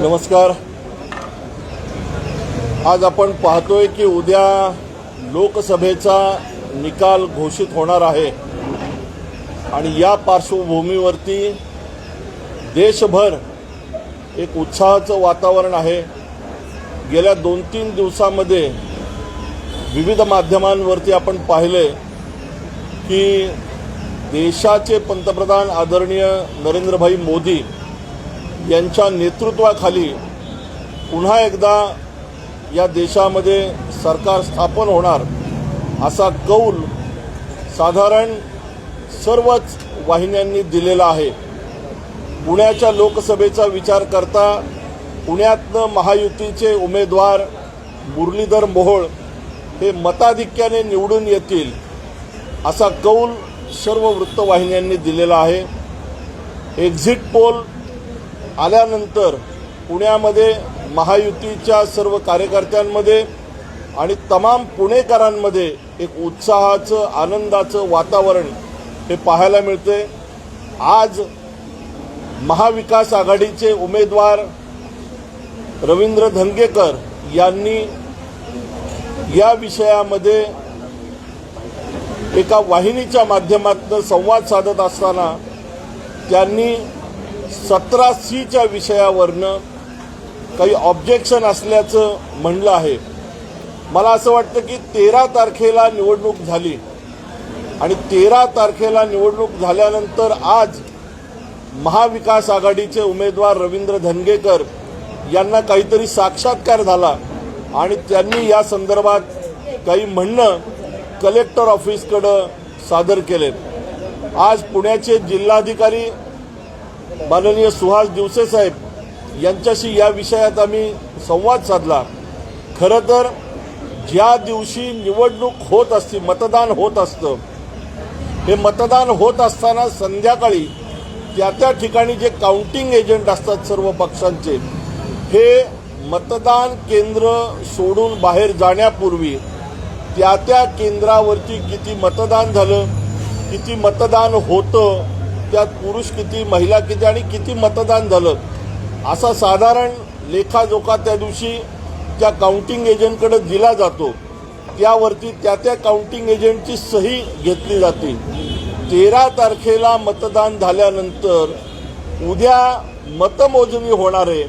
नमस्कार. आज आपण पाहतोय की उद्या लोकसभेचा निकाल घोषित होणार आहे. आणि या पार्श्वभूमीवरती देशभर एक उत्साहाचं वातावरण आहे. गेल्या दोन तीन दिवसामध्ये विविध माध्यमांवरती आपण पाहिले की देशाचे पंतप्रधान आदरणीय नरेंद्रभाई मोदी यांच्या नेतृत्वाखाली पुन्हा एकदा या देशामध्ये सरकार स्थापन होणार असा कौल साधारण सर्वच वाहिन्यांनी दिलेला आहे. पुण्याच्या लोकसभेचा विचार करता पुण्यातनं महायुतीचे उमेदवार मुरलीधर मोहोळ हे मताधिक्याने निवडून येतील असा कौल सर्व वृत्तवाहिन्यांनी दिलेला आहे. एक्झिट पोल आल्यानंतर पुण्यामध्ये महायुतीच्या सर्व कार्यकर्त्यांमध्ये आणि तमाम पुणेकरांमध्ये एक उत्साहाचं आनंदाचं वातावरण हे पाहायला मिळते आज महाविकास आघाडीचे उमेदवार रवींद्र धंगेकर यांनी या विषयामध्ये एका वाहिनीच्या माध्यमातून संवाद साधत असताना त्यांनी सतरा सीच्या विषयावरनं काही ऑब्जेक्शन असल्याचं म्हणलं आहे. मला असं वाटतं की तेरा तारखेला निवडणूक झाली आणि तेरा तारखेला निवडणूक झाल्यानंतर आज महाविकास आघाडीचे उमेदवार रवींद्र धनगेकर यांना काहीतरी साक्षात्कार झाला आणि त्यांनी या संदर्भात काही म्हणणं कलेक्टर ऑफिसकडं सादर केले आज पुण्याचे जिल्हाधिकारी माननीय सुहास दिवसे साहेब यांच्याशी या विषयात आम्ही संवाद साधला. खरं तर ज्या दिवशी निवडणूक होत असते मतदान होत असतं हे मतदान होत असताना संध्याकाळी त्या त्या ठिकाणी जे काउंटिंग एजंट असतात सर्व पक्षांचे हे मतदान केंद्र सोडून बाहेर जाण्यापूर्वी त्या त्या केंद्रावरती किती मतदान झालं किती मतदान होतं त्यात पुरुष किती महिला किती आणि किती मतदान झालं? असा साधारण लेखाजोखा त्या दिवशी त्या काउंटिंग एजंटकडे दिला जातो. त्यावरती त्या त्या काउंटिंग एजंटची सही घेतली जाते. तेरा तारखेला मतदान झाल्यानंतर उद्या मतमोजणी होणार आहे.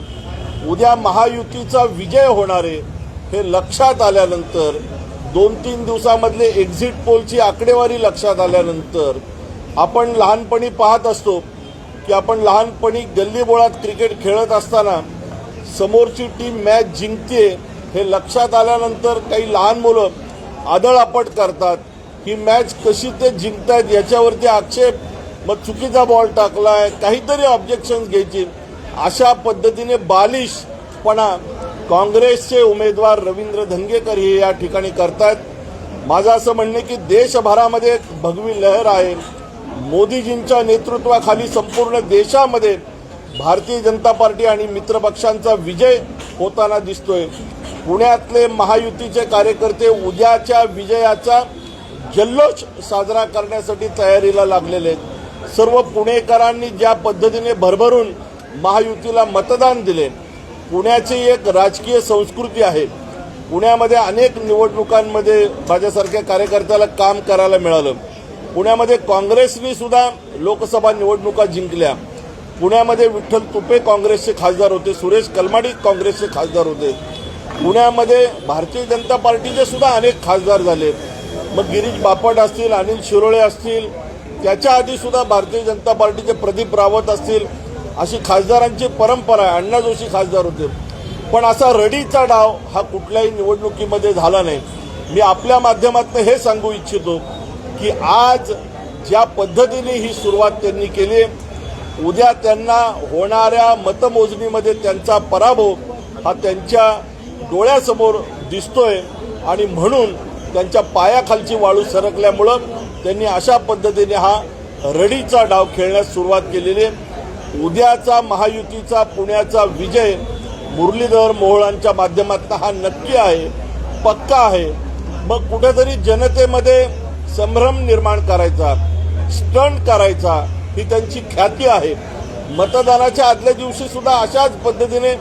उद्या महायुतीचा विजय होणार आहे. हे लक्षात आल्यानंतर दोन तीन दिवसामधले एक्झिट पोलची आकडेवारी लक्षात आल्यानंतर आपण लहानपणी पाहत असतो की आपण लहानपणी गल्लीबोळात क्रिकेट खेळत असताना समोरची टीम मॅच जिंकते हे लक्षात आल्यानंतर काही लहान मुलं आदळआपट करतात. ही मॅच कशी ते जिंकतायत याच्यावरती आक्षेप मग चुकीचा बॉल टाकलाय काहीतरी ऑब्जेक्शन घ्यायची. अशा पद्धतीने बालिशपणा काँग्रेसचे उमेदवार रवींद्र धनगेकर हे या ठिकाणी करतायत. माझं असं म्हणणं आहे की देशभरामध्ये एक भगवी लहर आहे. मोदीजींच्या नेतृत्वाखाली संपूर्ण देशामध्ये भारतीय जनता पार्टी आणि मित्रपक्षांचा विजय होताना दिसतोय. पुण्यातले महायुतीचे कार्यकर्ते उद्याच्या विजयाचा जल्लोष साजरा करण्यासाठी तयारीला लागलेले आहेत. सर्व पुणेकरांनी ज्या पद्धतीने भरभरून महायुतीला मतदान दिले पुण्याची एक राजकीय संस्कृती आहे. पुण्यामध्ये अनेक निवडणुकांमध्ये माझ्यासारख्या कार्यकर्त्याला काम करायला मिळालं. पुण्यामध्ये काँग्रेसनी सुद्धा लोकसभा निवडणुका जिंकल्या. पुण्यामध्ये विठ्ठल तुपे काँग्रेसचे खासदार होते सुरेश कलमाडी काँग्रेसचे खासदार होते. पुण्यामध्ये भारतीय जनता पार्टीचे सुद्धा अनेक खासदार झाले. मग गिरीश बापट असतील अनिल शिरोळे असतील त्याच्या आधी सुद्धा भारतीय जनता पार्टीचे प्रदीप रावत असतील अशी खासदारांची परंपरा आहे. अण्णा जोशी खासदार होते. पण असा रडीचा डाव हा कुठल्याही निवडणुकीमध्ये झाला नाही. मी आपल्या माध्यमातून हे सांगू इच्छितो की आज ज्या पद्धतीने ही सुरुवात त्यांनी केली उद्या त्यांना होणाऱ्या मतमोजणीमध्ये त्यांचा पराभव हा त्यांच्या डोळ्यासमोर दिसतोय आणि म्हणून त्यांच्या पायाखालची वाळू सरकल्यामुळं त्यांनी अशा पद्धतीने हा रडीचा डाव खेळण्यास सुरुवात केलेली आहे. उद्याचा महायुतीचा पुण्याचा विजय मुरलीधर मोहोळांच्या माध्यमातून हा नक्की आहे पक्का आहे. मग कुठेतरी जनतेमध्ये संभ्रम निर्माण करायचा स्टंट करायचा ही त्यांची ख्याती आहे. मतदानाच्या आदल्या दिवशी सुद्धा अशाच पद्धतीने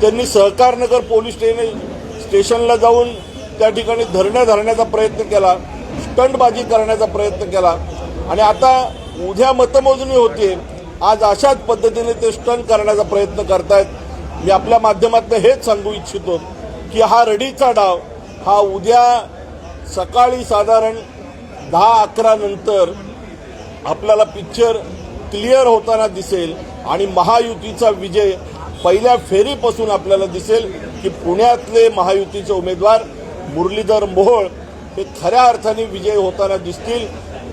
त्यांनी सहकारनगर पोलीस स्टेशन स्टेशनला जाऊन त्या ठिकाणी धरण्या धरण्याचा प्रयत्न केला स्टंटबाजी करण्याचा प्रयत्न केला. आणि आता उद्या मतमोजणी होते आज अशाच पद्धतीने ते स्टंट करण्याचा प्रयत्न करतायत. मी आपल्या माध्यमातून हेच सांगू इच्छितो की हा रडीचा डाव हा उद्या सकाळी साधारण दहा अकरा नंतर आपल्याला पिक्चर क्लिअर होताना दिसेल आणि महायुतीचा विजय पहिल्या फेरीपासून आपल्याला दिसेल की पुण्यातले महायुतीचे उमेदवार मुरलीधर मोहोळ हे खऱ्या अर्थाने विजय होताना दिसतील.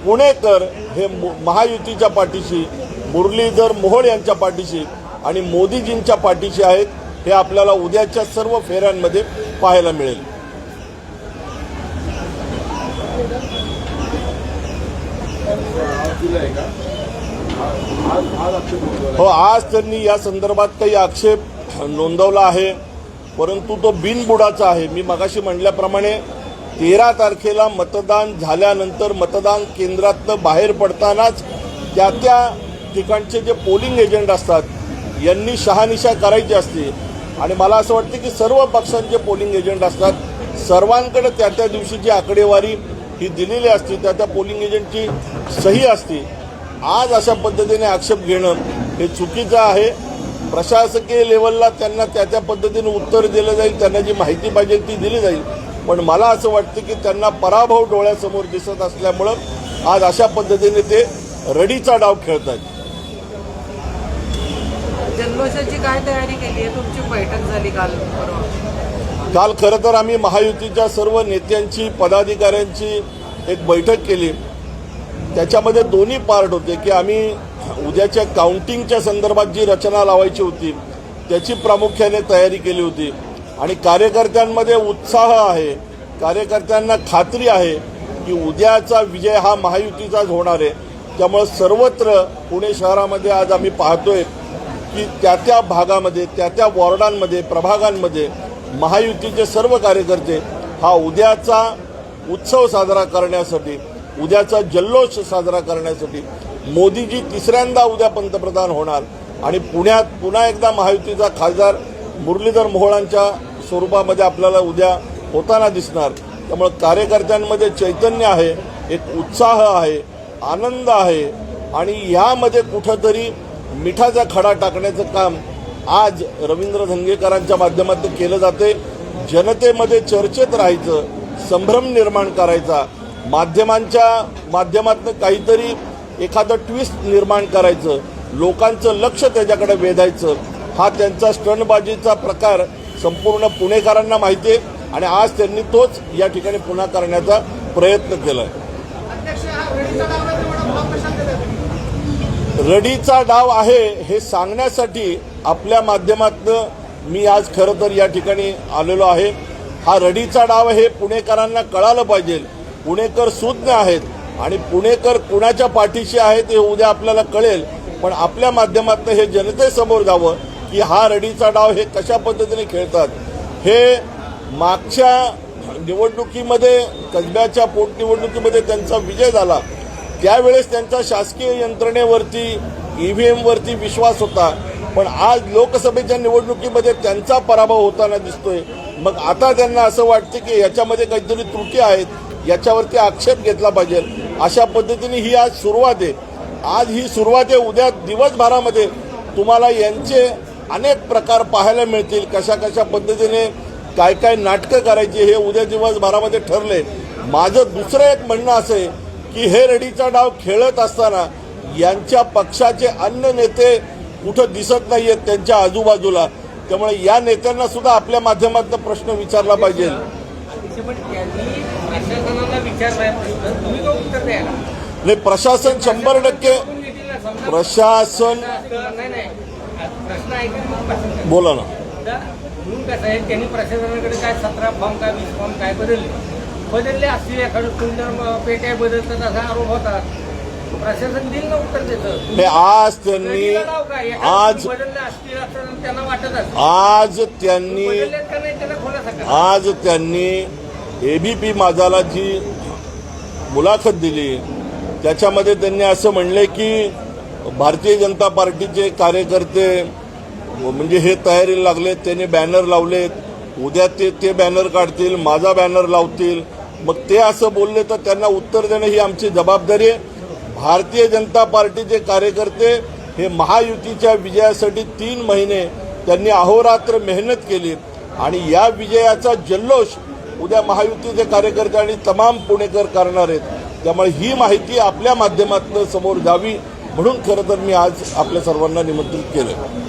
पुणेकर हे मु- महायुतीच्या पाठीशी मुरलीधर मोहोळ यांच्या पाठीशी आणि मोदीजींच्या पाठीशी आहेत हे आपल्याला उद्याच्या सर्व फेऱ्यांमध्ये पाहायला मिळेल. हो आज त्यांनी या संदर्भात काही आक्षेप नोंदवला आहे. परंतु तो बिनबुडाचा आहे. मी मगाशी म्हणल्याप्रमाणे तेरा तारखेला मतदान झाल्यानंतर मतदान केंद्रातनं बाहेर पडतानाच त्या त्या ठिकाणचे जे पोलिंग एजंट असतात यांनी शहानिशा करायची असते. आणि मला असं वाटतं की सर्व पक्षांचे पोलिंग एजंट असतात. सर्वांकडे त्या त्या दिवशीची आकडेवारी ही दिलेली असते त्या त्या पोलिंग एजंटची सही असते. आज अशा पद्धतीने आक्षेप घेणं हे चुकीचं आहे. प्रशासकीय लेवलला त्यांना त्या त्या पद्धतीने उत्तर दिलं जाईल त्यांना जी माहिती पाहिजे ती दिली जाईल. पण मला असं वाटतं की त्यांना पराभव डोळ्यासमोर दिसत असल्यामुळं आज अशा पद्धतीने ते रडीचा डाव खेळत आहेत जल्लोषाची काय तयारी केली आहे? तुमची बैठक झाली काल परवा. काल खरं तर आम्ही महायुतीच्या सर्व नेत्यांची पदाधिकाऱ्यांची एक बैठक केली. त्याच्यामध्ये दोन्ही पार्ट होते की आम्ही उद्याच्या काउंटिंगच्या संदर्भात जी रचना लावायची होती त्याची प्रामुख्याने तयारी केली होती. आणि कार्यकर्त्यांमध्ये उत्साह आहे कार्यकर्त्यांना खात्री आहे की उद्याचा विजय हा महायुतीचाच होणार आहे. त्यामुळं सर्वत्र पुणे शहरामध्ये आज आम्ही पाहतोय की त्या त्या भागामध्ये त्या त्या वॉर्डांमध्ये प्रभागांमध्ये महायुतीचे सर्व कार्यकर्ते हा उद्याचा उत्सव साजरा करण्यासाठी उद्याचा जल्लोष साजरा करण्यासाठी मोदीजी तिसऱ्यांदा उद्या पंतप्रधान होणार आणि पुण्यात पुन्हा एकदा महायुतीचा खासदार मुरलीधर मोहोळांच्या स्वरूपामध्ये आपल्याला उद्या होताना दिसणार. त्यामुळे कार्यकर्त्यांमध्ये चैतन्य आहे एक उत्साह आहे आनंद आहे आणि यामध्ये कुठंतरी मिठाचा खडा टाकण्याचं काम आज रवींद्र धंगेकरांच्या माध्यमातून केलं जाते जनतेमध्ये चर्चेत राहायचं संभ्रम निर्माण करायचा माध्यमांच्या माध्यमातून काहीतरी एखादं ट्विस्ट निर्माण करायचं लोकांचं लक्ष त्याच्याकडे वेधायचं हा त्यांचा स्टनबाजीचा प्रकार संपूर्ण पुणेकरांना माहिती आहे. आणि आज त्यांनी तोच या ठिकाणी पुन्हा करण्याचा प्रयत्न केला आहे रडीचा डाव आहे हे सांगण्यासाठी आपल्या माध्यमातनं मी आज खरं तर या ठिकाणी आलेलो आहे. हा रडीचा डाव हे पुणेकरांना कळालं पाहिजे. पुणेकर सुज्ञ आहेत आणि पुणेकर कुणाच्या पाठीशी आहेत हे उद्या आपल्याला कळेल. पण आपल्या माध्यमातनं हे जनतेसमोर जावं की हा रडीचा डाव हे कशा पद्धतीने खेळतात. हे मागच्या निवडणुकीमध्ये कसब्याच्या पोटनिवडणुकीमध्ये त्यांचा विजय झाला. त्यावेळेस त्यांचा शासकीय यंत्रणेवरती ईव्हीएमवरती विश्वास होता. पण आज लोकसभेच्या निवडणुकीमध्ये त्यांचा पराभव होताना दिसतोय. मग आता त्यांना असं वाटतं की याच्यामध्ये काहीतरी त्रुटी आहेत याच्यावरती आक्षेप घेतला पाहिजे. अशा पद्धतीने ही आज सुरुवात आहे. आज ही सुरुवात आहे. उद्या दिवसभरामध्ये तुम्हाला यांचे अनेक प्रकार पाहायला मिळतील. कशा कशा पद्धतीने काय काय नाटकं करायची हे उद्या दिवसभरामध्ये ठरले माझं दुसरं एक म्हणणं असं आहे की हे रेडीचा डाव खेळत असताना यांच्या पक्षाचे अन्य नेते कुठं दिसत नाहीयेत त्यांच्या आजूबाजूला. त्यामुळे या नेत्यांना सुद्धा आपल्या माध्यमातून प्रश्न विचारला पाहिजे. नाही प्रशासन शंभर टक्के प्रशासन बोला ना. म्हणून कसं आहे त्यांनी प्रशासनाकडे काय सतरा फॉर्म काय वीस फॉर्म काय बदलले? बदलले असतील एखादं सुंदर पेट्या बदलतात असा आरोप होता. प्रशासन देईल ना उत्तर देतं. आज त्यांनी आज बदलले असतील असं त्यांना वाटत आज त्यांनी आज त्यांनी एबीपी माझाला जी मुलाखत दिली त्याच्यामध्ये त्यांनी असं म्हणले की भारतीय जनता पार्टीचे कार्यकर्ते म्हणजे हे तयारीला लागलेत त्यांनी बॅनर लावलेत. उद्या ते ते बॅनर काढतील माझा बॅनर लावतील. मग ते असं बोलले तर त्यांना उत्तर देणं ही आमची जबाबदारी आहे. भारतीय जनता पार्टीचे कार्यकर्ते हे महायुतीच्या विजयासाठी तीन महिने त्यांनी अहोरात्र मेहनत केली. आणि या विजयाचा जल्लोष उद्या महायुतीचे कार्यकर्ते आणि तमाम पुणेकर करणार आहेत. त्यामुळे ही माहिती आपल्या माध्यमातून समोर जावी म्हणून खरं तर मी आज आपल्या सर्वांना निमंत्रित केलं